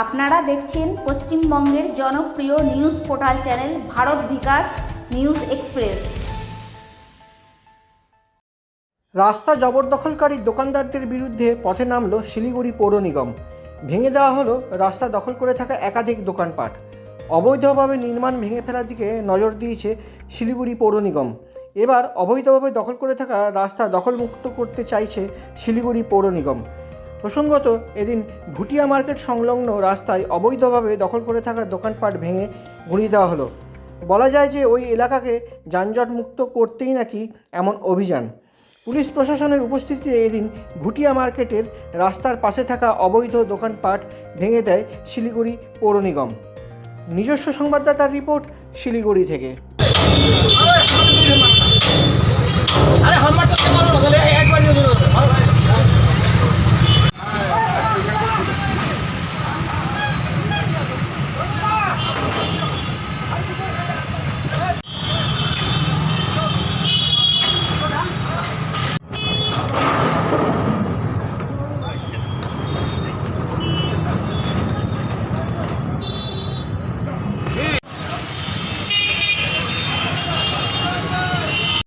আপনারা দেখছেন পশ্চিমবঙ্গের জনপ্রিয় news portal channel Bharat Bikash news express. রাস্তা জবরদখলকারী দোকানদারদের বিরুদ্ধে পথে নামলো শিলিগুড়ি পৌর নিগম। ভেঙে দেওয়া হলো রাস্তা দখল করে থাকা একাধিক দোকানপাট। অবৈধভাবে নির্মাণ ভেঙে ফেলার দিকে নজর দিয়েছে শিলিগুড়ি পৌর নিগম। এবার অবৈধভাবে দখল করে থাকা রাস্তা দখলমুক্ত করতে চাইছে শিলিগুড়ি পৌর নিগম। প্রসঙ্গত, এদিন ভুটিয়া মার্কেট সংলগ্ন রাস্তায় অবৈধভাবে দখল করে থাকা দোকানপাট ভেঙে গুঁড়িয়ে দেওয়া হলো। বলা যায় যে ওই এলাকাকে যানজট মুক্ত করতেই নাকি এমন অভিযান। পুলিশ প্রশাসনের উপস্থিতিতে এদিন ভুটিয়া মার্কেটের রাস্তার পাশে থাকা অবৈধ দোকানপাট ভেঙে দেয় শিলিগুড়ি পৌর নিগম। নিজস্ব সংবাদদাতার রিপোর্ট শিলিগুড়ি থেকে।